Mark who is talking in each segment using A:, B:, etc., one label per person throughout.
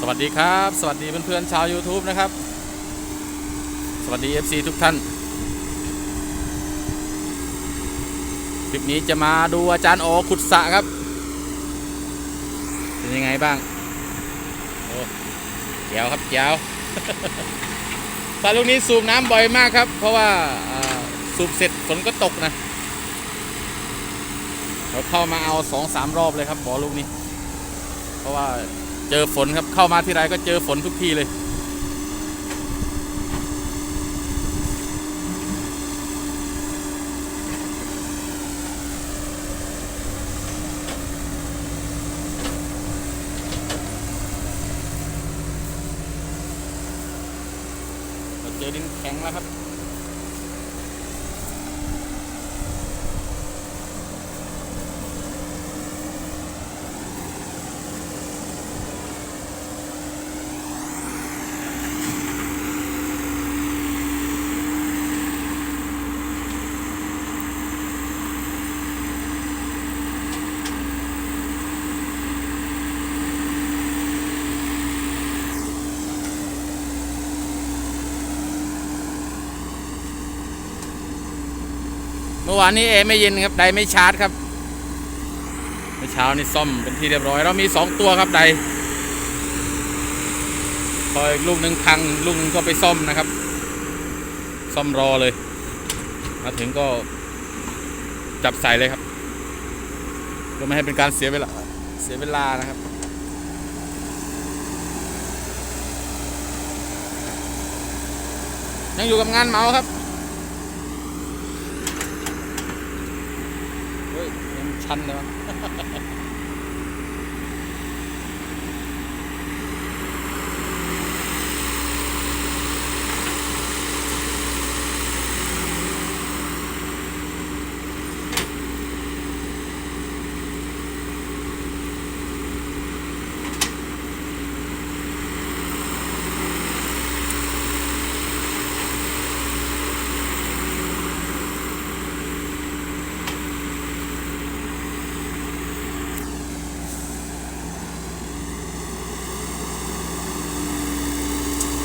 A: สวัสดีครับ สวัสดีเพื่อนๆชาว YouTube นะครับ สวัสดี FC ทุกท่าน คลิปนี้จะมาดูอาจารย์โอขุดสะครับ เป็นยังไงบ้าง โอ้เจ๋วครับเจ๋วสระลูกนี้สูบน้ำบ่อยมากครับ เพราะว่าอ่าสูบเสร็จฝนก็ตกนะเราเข้ามาเอาสองสามรอบเลยครับบ่อลูกนี้ เพราะว่า เจอฝนครับเข้ามาที่ไรก็เจอฝนทุกทีเลย เราเจอดินแข็งแล้วครับ เมื่อวานนี้แอร์ไม่เย็นครับไดไม่ชาร์จครับเมื่อเช้านี่ซ่อมเป็นที่เรียบร้อย เรามีสองตัวครับไดพออีกลูกหนึ่งพังลูกหนึ่งก็ไปซ่อมนะครับ ซ่อมรอเลย มาถึงก็จับใส่เลยครับเพื่อไม่ให้เป็นการเสียเวลาเสียเวลานะครับยังอยู่กับงานเมาครับ เฮ้ย ยัง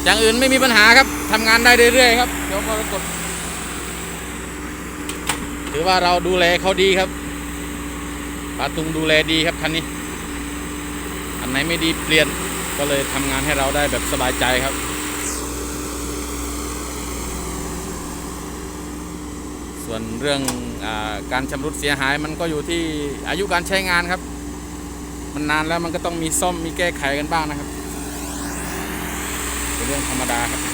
A: อย่างอื่นไม่มีปัญหาครับทำงานได้เรื่อยๆครับเดี๋ยวมรกตถือว่าเราดูแลเขาดีครับปาตุงดูแลดีครับคันนี้ อันไหนไม่ดีเปลี่ยนก็เลยทำงานให้เราได้แบบสบายใจครับส่วนเรื่องอการชำรุดเสียหายมันก็อยู่ที่อายุการใช้งานครับ มันนานแล้วมันก็ต้องมีซ่อมมีแก้ไขกันบ้างนะครับ เป็นเรื่องธรรมดาครับ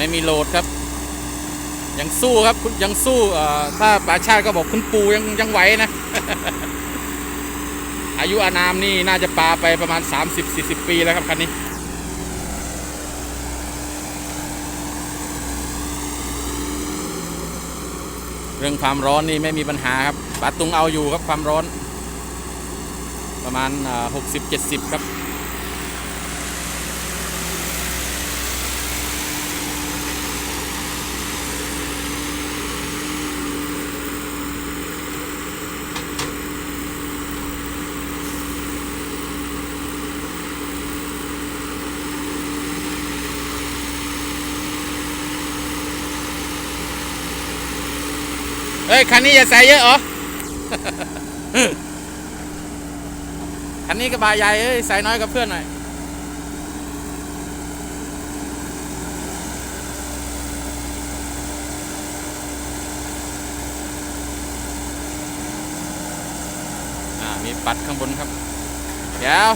A: ไม่มีโหลดครับ ยังสู้ครับคุณยังสู้ถ้าป่าชาติก็บอกคุณปูยังยังไหวนะ อายุอานามนี่น่าจะปาไปประมาณ 30-40 ปีแล้วครับคันนี้เรื่องความร้อนนี่ไม่มีปัญหาครับปาตุงเอาอยู่ครับความร้อน ประมาณหกสิบเจ็ดสิบครับ เฮ้ย คันนี้อย่าใส่เยอะเหรอ คันนี้กระบะใหญ่เอ้ย ใส่น้อยกับเพื่อนหน่อย อ่า มีปัดข้างบนครับ เดี๋ยว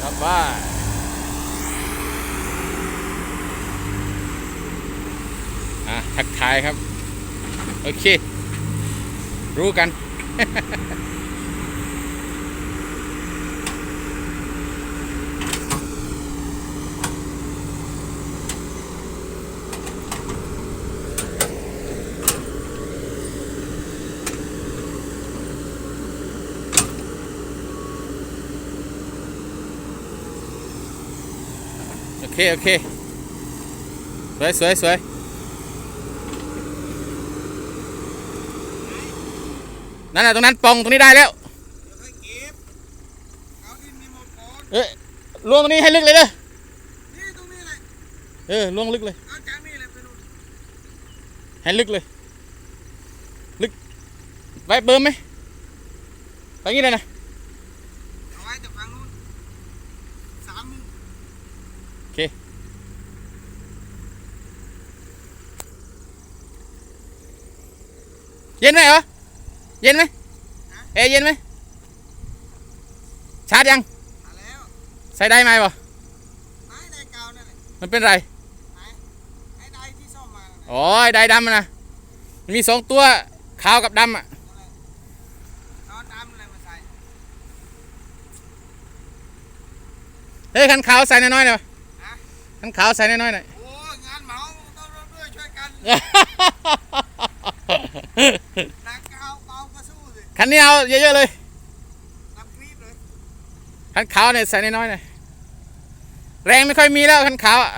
A: ครับว่า อะ ทักทายครับ โอเค รู้กัน โอเค โอเค สวยสวยสวย นั่นแหละตรงนั้นปองตรงนี้ได้แล้ว
B: เดี๋ยวค่อยเก็บเอาดินนี่หมดก่อน
A: เอ้ยลวงตรงนี้ให้ลึกเลยเด้อ
B: นี่ตรงนี้แหละ
A: เออลวงลึกเลย
B: เอาจากนี่แหละไปนู่น
A: ให้ลึกเลย ลึกไว้เบิ่มไหมไปงี้เลยนะ
B: เอาไว้จากฝั่งนู้นสามมุม
A: เย็นไหมเหรอ เย็นไหมเอยเย็นไหมชาร์จยัง
B: มาแล้ว
A: ใส่ได้ไหมบ่
B: ไม้ได้เก่านั่นแหละ
A: มันเป็นไร
B: ไม้ไอ้ได้ที่ซ่อมมานั่นแหละ
A: อ๋อไอ้ได้ดำมันนะมันมีสองตัวขาวกับดำอะ
B: เอาดำอะไรมาใส่
A: เฮ้ยคันขาวใส่น้อยๆหน่อย
B: ฮะ
A: คันขาวใส่น้อยๆหน่อย
B: โอ้ยงานเหมาต้องร่วมด้วยช่วยกัน
A: คันนี้เอาเยอะๆเลย
B: คลิปเลย
A: คันขาวเนี่ยใส่น้อยๆหน่อยแรงไม่ค่อยมีแล้วคันขาวอะ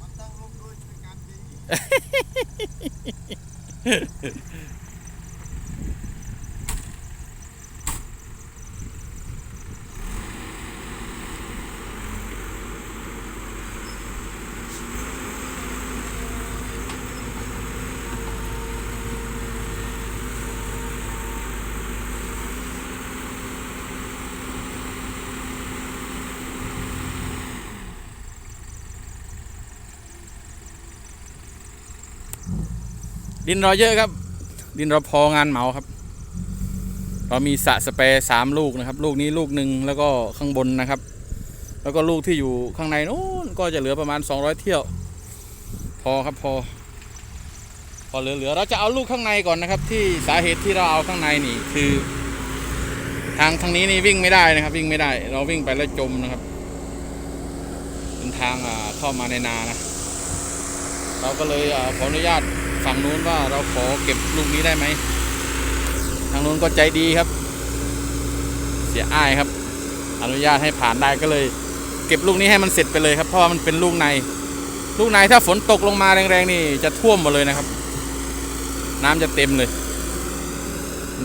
B: มันต้องร่วมด้วยช่วยกันดี
A: ดินเราเยอะครับ ดินเราพองานเหมาครับ เรามีสะสเปร์สามลูกนะครับ ลูกนี้ลูกหนึ่งแล้วก็ข้างบนนะครับ แล้วก็ลูกที่อยู่ข้างในนู้นก็จะเหลือประมาณ 200 เที่ยว พอครับพอ พอเหลือๆเราจะเอาลูกข้างในก่อนนะครับ ที่สาเหตุที่เราเอาข้างในนี่คือ ทางทางนี้นี่วิ่งไม่ได้นะครับ วิ่งไม่ได้ เราวิ่งไปแล้วจมนะครับเป็นทางอ่าเข้ามาในนานะเราก็เลยอขออนุญาต ฝั่งนู้นว่าเราขอเก็บลูกนี้ได้ไหม ทางนู้นก็ใจดีครับ เสียอ้ายครับ อนุญาตให้ผ่านได้ก็เลย เก็บลูกนี้ให้มันเสร็จไปเลยครับ เพราะว่ามันเป็นลูกใน ลูกในถ้าฝนตกลงมาแรงๆนี่จะท่วมหมดเลยนะครับ น้ำจะเต็มเลย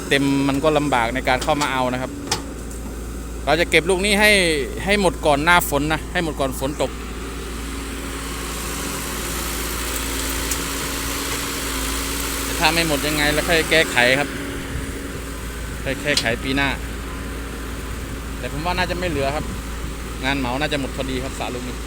A: เต็มมันก็ลำบากในการเข้ามาเอานะครับ เราจะเก็บลูกนี้ให้ให้หมดก่อนหน้าฝนนะ ให้หมดก่อนฝนตก ถ้าไม่หมดยังไงแล้วค่อยแก้ไขครับค่อยแก้ไขปีหน้า แต่ผมว่าน่าจะไม่เหลือครับ งานเหมาน่าจะหมดพอดีครับสาลูกนี้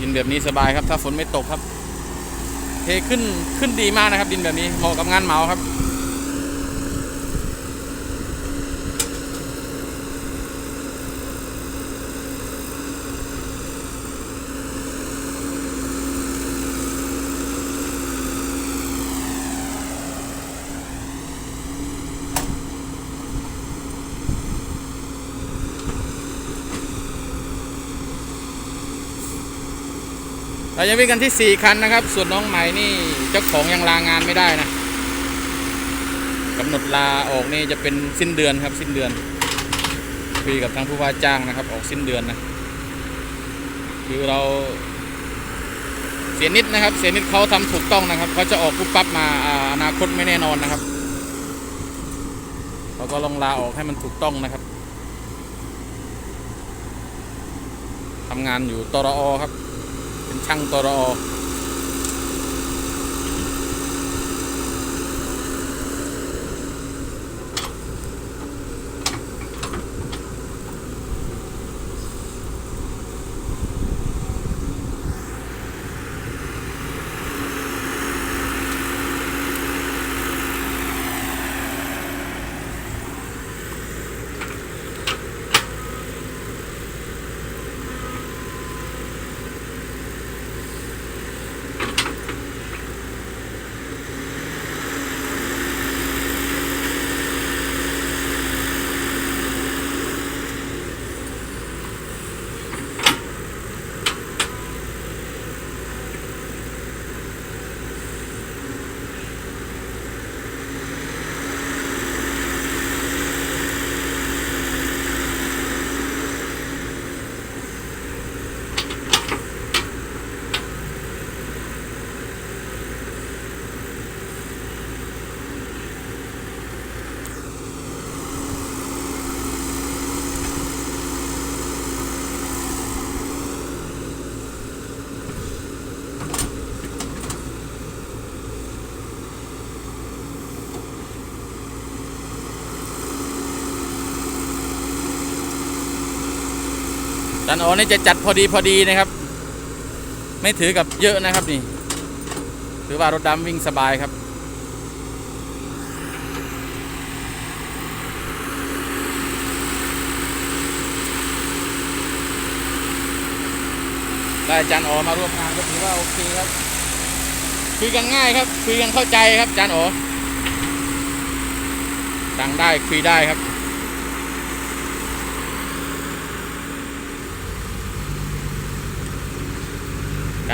A: ดินแบบนี้สบายครับ ถ้าฝนไม่ตกครับ เทขึ้นขึ้นดีมากนะครับ ดินแบบนี้เหมาะกับงานเหมาครับ เราจะวิ่งกันที่ 4 คันนะครับ ส่วนน้องใหม่นี่เจ้าของยังลางานไม่ได้นะกำหนดลาออกนี่จะเป็นสิ้นเดือนครับสิ้นเดือนคุยกับทางผู้ว่าจ้างนะครับ ออกสิ้นเดือนนะคือเราเสียนิดนะครับ เสียนิดเขาทำถูกต้องนะครับเขาจะออกปุ๊บปั๊บมาอ่าอนาคตไม่แน่นอนนะครับเราก็ลองลาออกให้มันถูกต้องนะครับทำงานอยู่ตรอครับ เป็นช่างตรอ จานโอนี่จะจัดพอดีพอดีนะครับ ไม่ถือกับเยอะนะครับนี่ ถือว่ารถดำวิ่งสบายครับได้จารย์โอมาร่วมงานก็ถือว่าโอเคครับ คุยกันง่ายครับ คุยกันเข้าใจครับจารย์โอสั่งได้คุยได้ครับ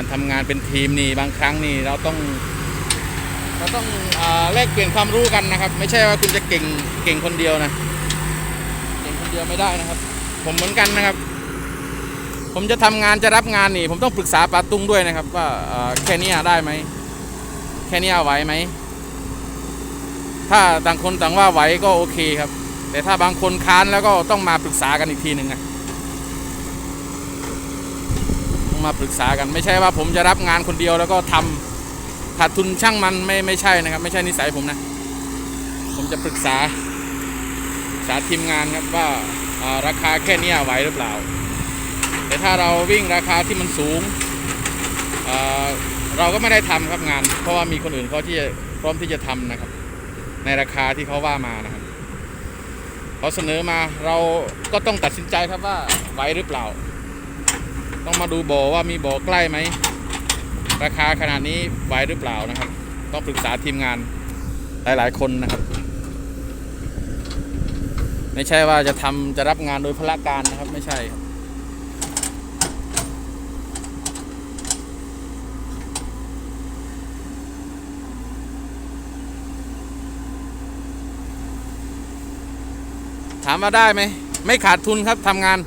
A: การทำงานเป็นทีมนี่บางครั้งนี่เราต้องเราต้องอแลกเปลี่ยนความรู้กันนะครับ ไม่ใช่ว่าคุณจะเก่งเก่งคนเดียวนะเก่งคนเดียวไม่ได้นะครับ ผมเหมือนกันนะครับ ผมจะทำงานจะรับงานนี่ ผมต้องปรึกษาปาตุ้งด้วยนะครับ ว่าแค่นี้ได้ไหมแค่นี้ไหวไหมถ้าต่างคนต่างว่าไหวก็โอเคครับ แต่ถ้าบางคนค้านแล้วก็ต้องมาปรึกษากันอีกทีหนึ่งนะต้อง มาปรึกษากัน ไม่ใช่ว่าผมจะรับงานคนเดียวแล้วก็ทำขาดทุนช่างมันไม่ไม่ใช่นะครับ ไม่ใช่นิสัยผมนะ ผมจะปรึกษาปรึกษาทีมงานครับว่าราคาแค่เนี้ยไหวหรือเปล่า แต่ถ้าเราวิ่งราคาที่มันสูงเเราก็ไม่ได้ทำครับงาน เพราะว่ามีคนอื่นเขาที่จะพร้อมที่จะทำนะครับ ในราคาที่เขาว่ามานะครับเขาเสนอมาเราก็ต้องตัดสินใจครับว่าไหวหรือเปล่า ต้องมาดูบ่อว่ามีบ่อใกล้ไหม ราคาขนาดนี้ไหวหรือเปล่านะครับ ต้องปรึกษาทีมงานหลายๆ คนนะครับ ไม่ใช่ว่าจะทำจะรับงานโดยพละการนะครับ ไม่ใช่ครับถามว่าได้ไหม ไม่ขาดทุนครับทำงาน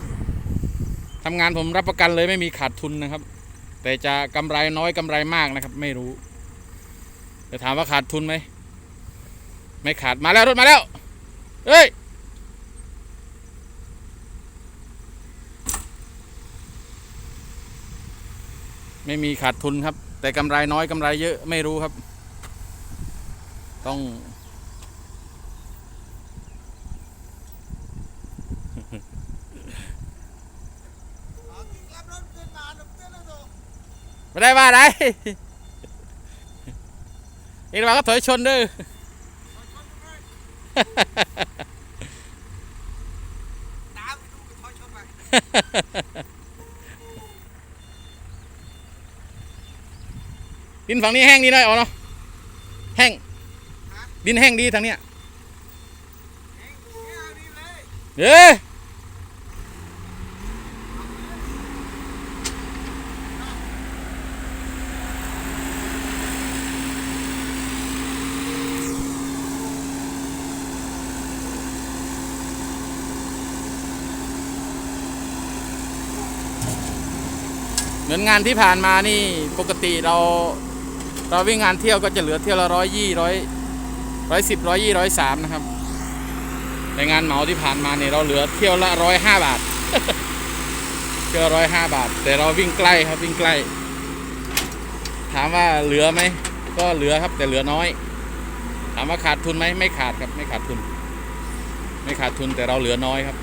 A: ทำงานผมรับประกันเลยไม่มีขาดทุนนะครับ แต่จะกำไรน้อยกำไรมากนะครับ ไม่รู้จะถามว่าขาดทุนไหมไม่ขาดมาแล้วรถมาแล้วเฮ้ยไม่มีขาดทุนครับ แต่กำไรน้อยกำไรเยอะไม่รู้ครับ ต้อง
B: เอาที่รับรถเดินมาหนุ่มเต้นเลยตัว
A: ไม่ได้ว่าอะไรอีกแล้วก็ถอยชนด้อ
B: ตามไปดูไปถอยชนไป
A: ดินฝั่งนี้แห้งดีหน่อยเอ๋อเนาะแห้งดินแห้งดีทางเนี้ย
B: เองเนี่ยเอาดีเลย
A: เอ้ มือนงานที่ผ่านมานี่ปกติเรา เราวิ่งงานเที่ยวก็จะเหลือเที่ยวละร้อยยี่ร้อยร้อยสิบร้อยยี่ร้อยสามนะครับแต่งานเหมาที่ผ่านมาเนี่ยเราเหลือเที่ยวละร้อยห้าบาทเที่ยวร้อยห้าบาท แต่เราวิ่งใกล้ครับวิ่งใกล้ ถามว่าเหลือไหมก็เหลือครับแต่เหลือน้อย ถามว่าขาดทุนไหมไม่ขาดครับไม่ขาดทุน ไม่ขาดทุนแต่เราเหลือน้อยครับ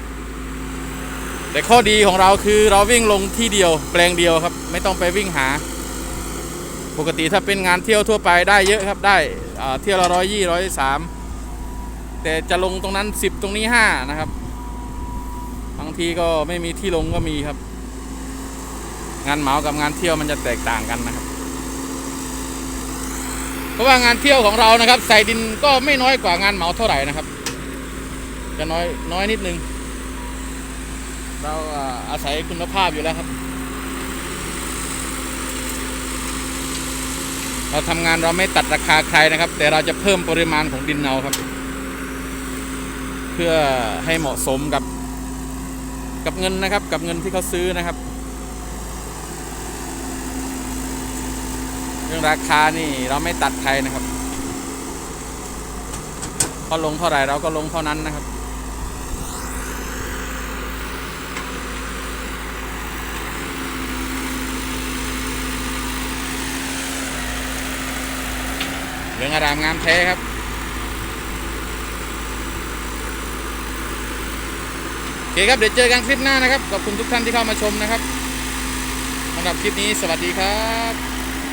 A: แต่ข้อดีของเราคือเราวิ่งลงที่เดียวแปลงเดียวครับ ไม่ต้องไปวิ่งหา ปกติถ้าเป็นงานเที่ยวทั่วไปได้เยอะครับได้เที่ยวละร้อยยี่ร้อยสามแต่จะลงตรงนั้น10ตรงนี้5นะครับบางทีก็ไม่มีที่ลงก็มีครับ งานเหมากับงานเที่ยวมันจะแตกต่างกันนะครับ เพราะว่างานเที่ยวของเรานะครับ ใส่ดินก็ไม่น้อยกว่างานเหมาเท่าไหร่นะครับ จะน้อยน้อยนิดนึง เราอาอาศัยคุณภาพอยู่แล้วครับ เราทำงานเราไม่ตัดราคาใครนะครับ แต่เราจะเพิ่มปริมาณของดินเอาครับ เพื่อให้เหมาะสมกับกับเงินนะครับ กับเงินที่เขาซื้อนะครับ เรื่องราคานี่เราไม่ตัดใครนะครับเขาลงเท่าไหร่เราก็ลงเท่านั้นนะครับ เรืองอารามงามแท้ครับ โอเคเคครับ เดี๋ยวเจอกันคลิปหน้านะครับ ขอบคุณทุกท่านที่เข้ามาชมนะครับสำหรับคลิปนี้สวัสดีครับ